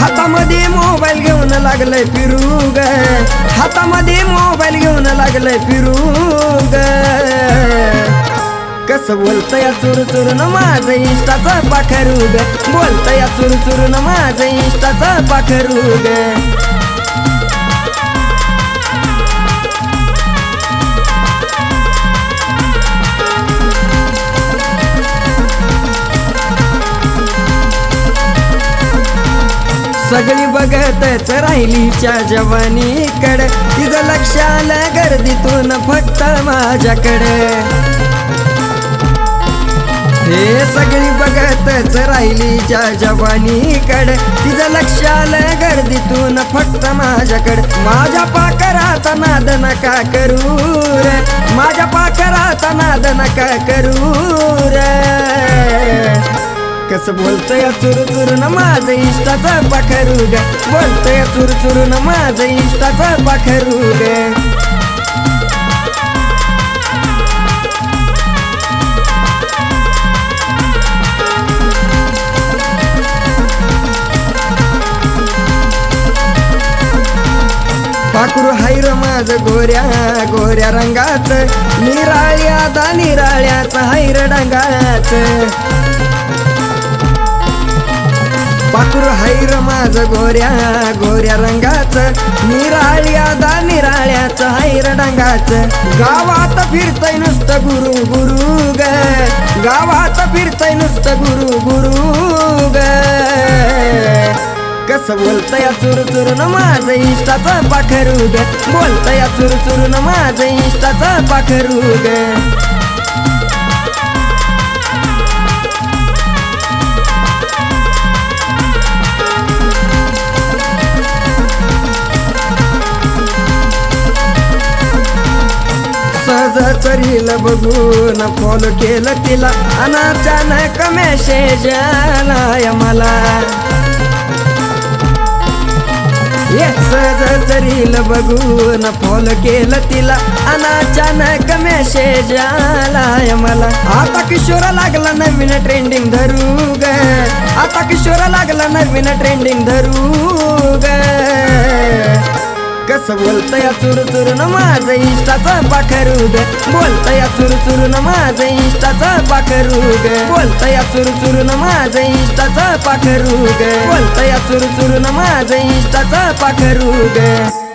हातामध्ये मोबाईल घेऊन लागलंय फिरू ग हातामध्ये मोबाईल घेऊन लागलंय फिरू ग कस बोलतय चुर चुरून माझं इष्टाचा पाखरू ग बोलतय चुर चुरून माझं इष्टाचं पाखरू ग सगळी बघतच राहिलीच्या जवानीकडे. तिचं लक्ष आलं गर्दीतून फक्त माझ्याकडे. हे सगळी बघतच राहिलीच्या जवानीकडे. तिचं लक्ष आलं गर्दीतून फक्त माझ्याकडे. माझ्या पाकराचा नाद नका करू रे. माझ्या पाकराचा नाद नका करू रे. कस बोलतोय चुर चुरून माझं इष्टाचं पाखरू ग. बोलतोय चुर चुरून माझं इष्टाचं पाखरू ग. ठाकूर हायर माझ गोऱ्या गोऱ्या रंगाचं. निराळ्या दा निराळ्याच हायर डंगाचं. पाखरू हायर माझ गोऱ्या गोऱ्या रंगाचं. निराळ्या दा निराळ्याच हायर डंगाचं. गावात फिरतय नुसतं गुरु गुरु ग गावात फिरतय नुसतं गुरु गुरु कस बोलतय चुर चुरून माझं इष्टाचं पाखरू ग बोलतय चुर चुरून माझं इष्टाचं पाखरू ग सहज बघून फॉलो केलं तिला. अनाचानक मेसेज आलाय मला. सहज रील बघून फॉलो केलं तिला. अनाचानक मेसेज आलाय मला. आता किशोर लागला नवीन ट्रेंडिंग धरू ग आता किशोर लागला नवीन ट्रेंडिंग धरू ग कस बोलतय चुर चुरून माझं इष्टाचं पाखरू ग बोलतय चुर चुरून माझं इष्टाचं पाखरू ग बोलतय चुर चुरून माझं इष्टाचं पाखरू ग बोलतय चुर चुरून माझं इष्टाचं पाखरू ग